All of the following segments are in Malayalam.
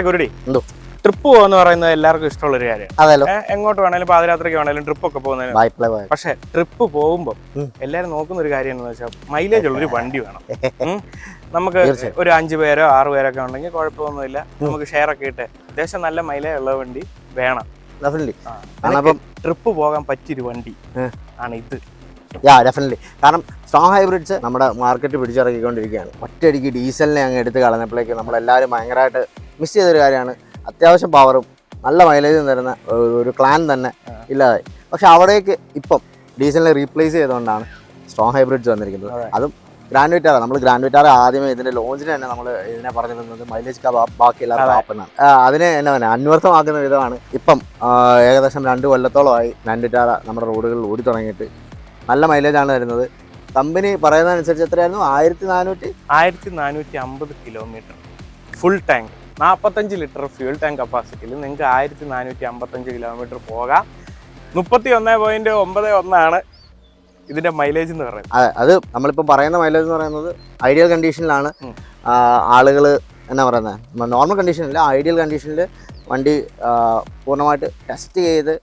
എടാ ഗുരുടി? എന്തോ? ട്രിപ്പ് പോകുന്ന പറയുന്നത് എല്ലാവർക്കും ഇഷ്ടമുള്ള ഒരു കാര്യമാണ് എങ്ങോട്ട് വേണേലും പാതിരാത്രിക്ക് വേണേലും ട്രിപ്പ് ഒക്കെ പോകുന്നതിന് പക്ഷെ ട്രിപ്പ് പോകുമ്പോൾ. എല്ലാരും നോക്കുന്ന ഒരു കാര്യം എന്താണെന്ന് വെച്ചാൽ മൈലേജ് ഉള്ള ഒരു വണ്ടി വേണം. നമുക്ക് ഒരു അഞ്ചു പേരോ ആറു പേരോ ഒക്കെ ഉണ്ടെങ്കിൽ കുഴപ്പമൊന്നുമില്ല. നമുക്ക് ഷെയർ ഒക്കെ ഇട്ട് അത്യാവശ്യം നല്ല മൈലേജ് ഉള്ള വണ്ടി വേണം. ട്രിപ്പ് പോകാൻ പറ്റിയൊരു വണ്ടി ആണ് ഇത്. യാ ഡെഫിനറ്റ്ലി കാരണം സ്ട്രോങ് ഹൈബ്രിഡ്സ് നമ്മുടെ മാർക്കറ്റ് പിടിച്ചിറക്കിക്കൊണ്ടിരിക്കുകയാണ്. ഒറ്റയടിക്ക് ഡീസലിനെ അങ്ങ് എടുത്ത് കളഞ്ഞപ്പോഴേക്ക് നമ്മളെല്ലാവരും ഭയങ്കരമായിട്ട് മിസ് ചെയ്തൊരു കാര്യമാണ്. അത്യാവശ്യം പവറും നല്ല മൈലേജും തരുന്ന ഒരു- ക്ലാൻ തന്നെ. ഇല്ലാതായി. പക്ഷെ അവിടേക്ക് ഇപ്പം ഡീസലിനെ റീപ്ലേസ് ചെയ്തുകൊണ്ടാണ് സ്ട്രോങ് ഹൈബ്രിഡ്സ് വന്നിരിക്കുന്നത്. അതും ഗ്രാൻഡ് വിറ്റാറ നമ്മൾ ഗ്രാൻഡ് വിറ്റാറ ആദ്യമേ ഇതിന്റെ ലോഞ്ചിന് തന്നെ നമ്മൾ ഇതിനെ പറഞ്ഞിരുന്നത് മൈലേജ് ബാക്കിയില്ലാത്ത. ആപ്പെന്നാണ് അതിനെ എന്നെ പറയുക അന്വർത്ഥമാക്കുന്ന വിധമാണ്. ഇപ്പം ഏകദേശം രണ്ട് കൊല്ലത്തോളമായി ഗ്രാൻഡ് വിറ്റാറ നമ്മുടെ റോഡുകളിൽ ഓടി തുടങ്ങിയിട്ട് നല്ല മൈലേജാണ് തരുന്നത്. കമ്പനി പറയുന്നതനുസരിച്ച് എത്രയായിരുന്നു? ആയിരത്തി നാനൂറ്റി ആയിരത്തി നാനൂറ്റി അമ്പത് കിലോമീറ്റർ ഫുൾ ടാങ്ക് നാൽപ്പത്തഞ്ച് ലിറ്റർ ഫ്യൂൽ ടാങ്ക് കപ്പാസിറ്റിയിൽ നിങ്ങൾക്ക് ആയിരത്തി നാനൂറ്റി അമ്പത്തഞ്ച് കിലോമീറ്റർ പോകാം. മുപ്പത്തി ഒന്ന് പോയിന്റ് ഒമ്പത് ഒന്നാണ് ഇതിന്റെ മൈലേജ് എന്ന് പറയുന്നത്. അതെ അത് നമ്മളിപ്പോൾ പറയുന്ന മൈലേജ് എന്ന് പറയുന്നത് ഐഡിയൽ കണ്ടീഷനിലാണ്. ആളുകൾ എന്നാ പറയുന്നത് നോർമൽ കണ്ടീഷനില്ല ഐഡിയൽ കണ്ടീഷനിൽ വണ്ടി പൂർണമായിട്ട് ടെസ്റ്റ് ചെയ്ത്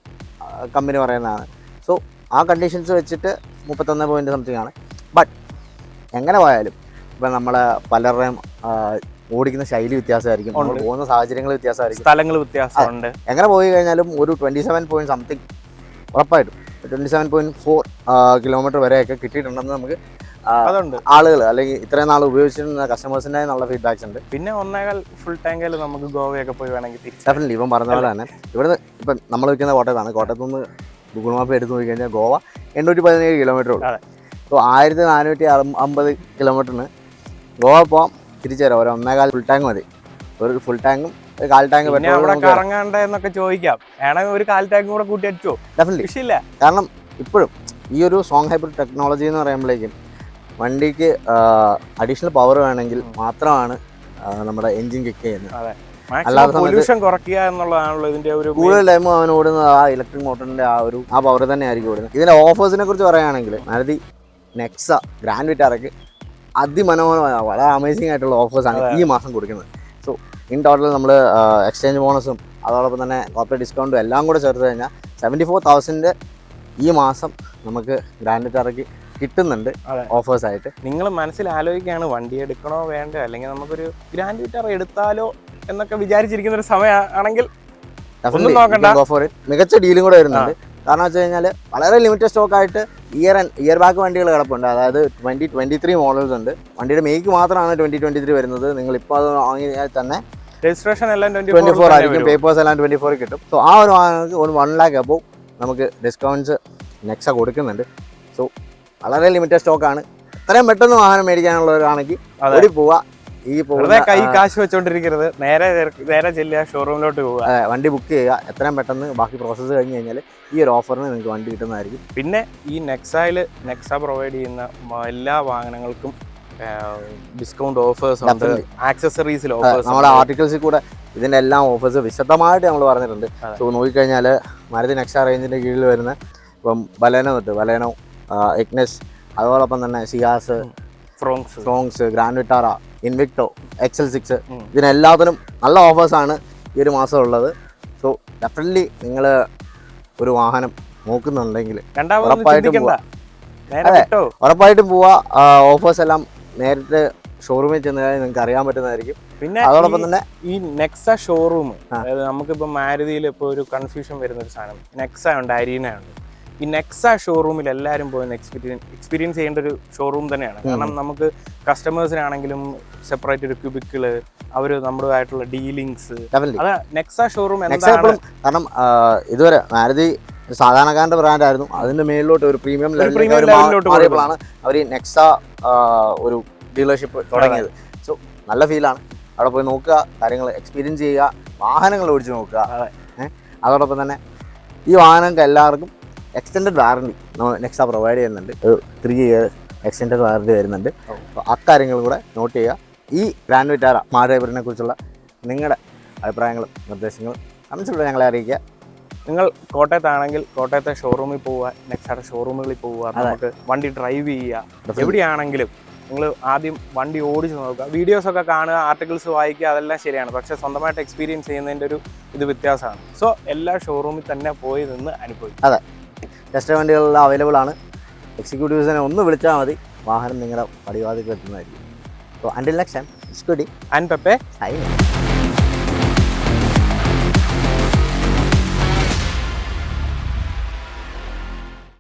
കമ്പനി പറയുന്നതാണ്. സോ ആ കണ്ടീഷൻസ് വെച്ചിട്ട് മുപ്പത്തൊന്ന് പോയിന്റ് സംതിങ് ആണ്. ബട്ട് എങ്ങനെ പോയാലും ഇപ്പം നമ്മൾ പലരുടെയും ഓടിക്കുന്ന ശൈലി വ്യത്യാസമായിരിക്കും. നമ്മൾ. പോകുന്ന സാഹചര്യങ്ങൾ വ്യത്യാസമായിരിക്കും. സ്ഥലങ്ങൾ വ്യത്യാസമുണ്ട്. എങ്ങനെ പോയി കഴിഞ്ഞാലും ഒരു ട്വന്റി സെവൻ പോയിന്റ് സംതിങ് ഉറപ്പായിട്ടും. Twenty seven point four kilometre വരെയൊക്കെ കിട്ടിയിട്ടുണ്ടെന്ന് നമുക്ക് ആളുകൾ അല്ലെങ്കിൽ ഇത്രയും നാൾ ഉപയോഗിച്ചിരുന്ന കസ്റ്റമേഴ്സിന്റെ നല്ല ഫീഡ്ബാക്സ് ഉണ്ട്. പിന്നെ ഒന്നേകാൽ ഫുൾ ടാങ്കിൽ നമുക്ക് ഗോവയൊക്കെ പോയി വേണമെങ്കിൽ ഡെഫിനറ്റ്ലി ഇപ്പം പറഞ്ഞ പോലെ തന്നെ. ഇവിടുന്ന് ഇപ്പം നമ്മൾ വയ്ക്കുന്ന കോട്ടയത്താണ്. കോട്ടയത്ത് നിന്ന് ഗൂഗിൾ മാപ്പ് എടുത്ത് നോക്കി കഴിഞ്ഞാൽ ഗോവ എണ്ണൂറ്റി പതിനേഴ് കിലോമീറ്റർ ഉള്ളൂ. അപ്പോൾ ആയിരത്തി നാനൂറ്റി അമ്പത് കിലോമീറ്ററിന് ഗോവ പോകാം തിരിച്ചു തരാം ഒരു ഒന്നേകാൽ ഫുൾ ടാങ്ക് മതി. ഒരു ഫുൾ ടാങ്കും ഒരു കാൽ ടാങ്ക് അവിടെ എന്നൊക്കെ ചോദിക്കാം. വേണമെങ്കിൽ ഒരു കാൽ ടാങ്കും കൂടെ കൂട്ടി അടിച്ചോ? വിഷയമില്ല കാരണം ഇപ്പോഴും ഈ ഒരു സോങ് ഹൈബ്രിഡ് ടെക്നോളജി എന്ന് പറയുമ്പോഴേക്കും വണ്ടിക്ക് അഡീഷണൽ പവർ വേണമെങ്കിൽ മാത്രമാണ് നമ്മുടെ എൻജിൻ കിക്ക് ചെയ്യുന്നത്. അല്ലാതെ പൊല്യൂഷൻ കുറയ്ക്കുക എന്നുള്ളതാണല്ലോ ഇതിന്റെ ഒരു main- കൂടുതൽ ടൈം അവൻ ഓടുന്നത് ആ ഇലക്ട്രിക് മോട്ടറിന്റെ ആ ഒരു ആ പവർ തന്നെ ആയിരിക്കും ഓടുന്നത്. ഇതിന്റെ ഓഫേഴ്സിനെ കുറിച്ച് പറയുകയാണെങ്കിൽ മാരുതി നെക്സ ഗ്രാൻഡ് വിറ്റാറയ്ക്ക് അതിമനോഹരമായ വളരെ അമേസിംഗ് ആയിട്ടുള്ള ഓഫേഴ്സാണ് ഈ മാസം കൊടുക്കുന്നത്. സോ ഇൻ ടോട്ടൽ നമ്മൾ എക്സ്ചേഞ്ച് ബോണസും അതോടൊപ്പം തന്നെ കോർപ്പറേറ്റ് ഡിസ്കൗണ്ടും എല്ലാം കൂടെ ചേർത്ത് കഴിഞ്ഞാൽ സെവന്റി ഫോർ തൗസൻഡ് ഈ മാസം നമുക്ക് ഗ്രാൻഡ് വിറ്റാറയ്ക്ക് കിട്ടുന്നുണ്ട് ഓഫേഴ്സായിട്ട് ഓഫേഴ്സ് ആയിട്ട്. നിങ്ങൾ മനസ്സിൽ ആലോചിക്കുകയാണ് വണ്ടി എടുക്കണോ വേണ്ടോ അല്ലെങ്കിൽ നമുക്കൊരു ഗ്രാൻഡ് വിറ്റാർ എടുത്താലോ എന്നൊക്കെ വിചാരിച്ചിരിക്കുന്ന ഒരു സമയമാണെങ്കിൽ. മികച്ച ഡീലും കൂടെ വരുന്നുണ്ട്. കാരണം വെച്ച് കഴിഞ്ഞാൽ വളരെ ലിമിറ്റഡ് സ്റ്റോക്കായിട്ട് ഇയർ ഇയർ ബാക്ക് വണ്ടികൾ കിടപ്പുണ്ട്. അതായത് ട്വന്റി ട്വന്റി ത്രീ മോഡൽസ് ഉണ്ട്. വണ്ടിയുടെ മേക്ക് മാത്രമാണ് ട്വന്റി ട്വന്റി ത്രീ വരുന്നത്. നിങ്ങൾ ഇപ്പോൾ അത് വാങ്ങിയാൽ തന്നെ രജിസ്ട്രേഷൻ എല്ലാം ട്വന്റി ഫോർ ആയിരിക്കും. പേപ്പേഴ്സ് എല്ലാം ട്വന്റി ഫോർ കിട്ടും. സോ ആ ഒരു വാഹനങ്ങൾക്ക് ഒരു വൺ ലാക്ക് അപ്പോൾ നമുക്ക് ഡിസ്കൗണ്ട്സ് നെക്സ കൊടുക്കുന്നുണ്ട്. സോ വളരെ ലിമിറ്റഡ് സ്റ്റോക്കാണ് എത്രയും പെട്ടെന്ന് വാഹനം മേടിക്കാനുള്ളവരാണെങ്കിൽ അതിൽ ഓടി പോവുക. ഈ വെറുതെ കൈ കാശ് വെച്ചോണ്ടിരിക്കരുത്. നേരെ നേരെ ചെല്ലുക ഷോറൂമിലോട്ട് പോവുക. വണ്ടി ബുക്ക് ചെയ്യുക. എത്രയും പെട്ടെന്ന് ബാക്കി പ്രോസസ്സ് കഴിഞ്ഞ് കഴിഞ്ഞാൽ ഈ ഒരു ഓഫറിന് നിങ്ങൾക്ക് വണ്ടി കിട്ടുന്നതായിരിക്കും. പിന്നെ ഈ നെക്സയിൽ നെക്സ പ്രൊവൈഡ് ചെയ്യുന്ന എല്ലാ വാഹനങ്ങൾക്കും ഡിസ്കൗണ്ട് ഓഫേഴ്സ് ഉണ്ട്. ആക്സസറീസിൽ ഓഫേഴ്സ് നമ്മുടെ ആർട്ടിക്കിൾസിൽ കൂടെ ഇതിന്റെ എല്ലാം ഓഫേഴ്സ് വിശദമായിട്ട് നമ്മൾ പറഞ്ഞിട്ടുണ്ട്. സോ നോക്കിക്കഴിഞ്ഞാൽ മാരുതി നെക്സ റേഞ്ചിന്റെ കീഴിൽ വരുന്ന ഇപ്പം ബലേനോ തൊട്ട് ബലേനോ എഗ്നസ് അതോടൊപ്പം തന്നെ Ciaz Fronx Fronx Grand Vitara Invicto XL six. ഇതിനെല്ലാത്തിനും നല്ല ഓഫേഴ്സാണ് ഈ ഒരു മാസം ഉള്ളത്. സോ ഡെഫിനറ്റ്ലി നിങ്ങൾ ഒരു വാഹനം നോക്കുന്നുണ്ടെങ്കിൽ ഉറപ്പായിട്ടും അതെ. ഉറപ്പായിട്ടും പോവാ. ഓഫേഴ്സ് എല്ലാം നേരിട്ട് ഷോറൂമിൽ ചെന്ന് കഴിഞ്ഞാൽ നിങ്ങൾക്ക് അറിയാൻ പറ്റുന്നതായിരിക്കും. പിന്നെ അതോടൊപ്പം തന്നെ ഈ നെക്സ ഷോറൂം. അതായത് നമുക്കിപ്പോൾ മാരുതിയിൽ ഇപ്പോൾ ഒരു കൺഫ്യൂഷൻ വരുന്ന ഒരു സാധനം. നെക്സ ഉണ്ട് അരീന ഉണ്ട്. ഈ നെക്സ ഷോറൂമിൽ എല്ലാവരും പോയി എക്സ്പീരിയൻസ് എക്സ്പീരിയൻസ് ചെയ്യേണ്ട ഒരു ഷോറൂം തന്നെയാണ്. കാരണം നമുക്ക് കസ്റ്റമേഴ്സിനാണെങ്കിലും സെപ്പറേറ്റ് ഒരു ക്യൂബിക്കിൾ അവർ നമ്മുടേതായിട്ടുള്ള ഡീലിങ്സ് അത് നെക്സ ഷോറൂം എന്താണ്? കാരണം ഇതുവരെ മാരുതി സാധാരണക്കാരന്റെ ബ്രാൻഡ് ആയിരുന്നു അതിന്റെ മേളിലോട്ട് ഒരു പ്രീമിയം premium ലെവലിലോട്ട് മാറിയപ്പോഴാണ് അവർ നെക്സ ഒരു ഡീലർഷിപ്പ് തുടങ്ങിയത്. സോ നല്ല ഫീലാണ് അവിടെ പോയി നോക്കുക കാര്യങ്ങൾ എക്സ്പീരിയൻസ് ചെയ്യുക വാഹനങ്ങൾ ഓടിച്ച് നോക്കുക. അതോടൊപ്പം തന്നെ ഈ വാഹനങ്ങൾക്ക് എല്ലാവർക്കും എക്സ്റ്റൻഡഡ് വാറണ്ടി നമ്മൾ നെക്സ പ്രൊവൈഡ് ചെയ്യുന്നുണ്ട്. ഒരു ത്രീ ഇയർ എക്സ്റ്റൻഡഡ് വാറണ്ടി വരുന്നുണ്ട്. അപ്പോൾ അക്കാര്യങ്ങൾ കൂടെ നോട്ട് ചെയ്യുക. ഈ ഗ്രാൻഡ് വിറ്റാറ മാഡേബറിനെ കുറിച്ചുള്ള നിങ്ങളുടെ അഭിപ്രായങ്ങളും നിർദ്ദേശങ്ങളും കമൻസിലൂടെ ഞങ്ങളെ അറിയിക്കുക. നിങ്ങൾ കോട്ടയത്താണെങ്കിൽ കോട്ടയത്തെ ഷോറൂമിൽ പോവുക നെക്സ്റ്റ് ഷോറൂമുകളിൽ പോവുക നമുക്ക് വണ്ടി ഡ്രൈവ് ചെയ്യുക. എവിടെയാണെങ്കിലും നിങ്ങൾ ആദ്യം വണ്ടി ഓടിച്ച് നോക്കുക. വീഡിയോസ് ഒക്കെ കാണുക ആർട്ടിക്കിൾസ് വായിക്കുക അതെല്ലാം ശരിയാണ്. പക്ഷേ സ്വന്തമായിട്ട് എക്സ്പീരിയൻസ് ചെയ്യുന്നതിന്റെ ഒരു ഇത് വ്യത്യാസമാണ്. സോ എല്ലാ ഷോറൂമിൽ തന്നെ പോയി നിന്ന് അനുഭവിക്കും ടെസ്റ്റ് വണ്ടികളെല്ലാം അവൈലബിൾ ആണ്. എക്സിക്യൂട്ടീവ്സിനെ ഒന്ന് വിളിച്ചാൽ മതി. വാഹനം നിങ്ങളുടെ പടിവാതിൽ എത്തുന്നതായിരിക്കും. അപ്പോൾ അണ്ടിൽ നെക്സ്റ്റ് ടൈം സ്കുഡി ആൻഡ് പെപ്പെ സൈൻ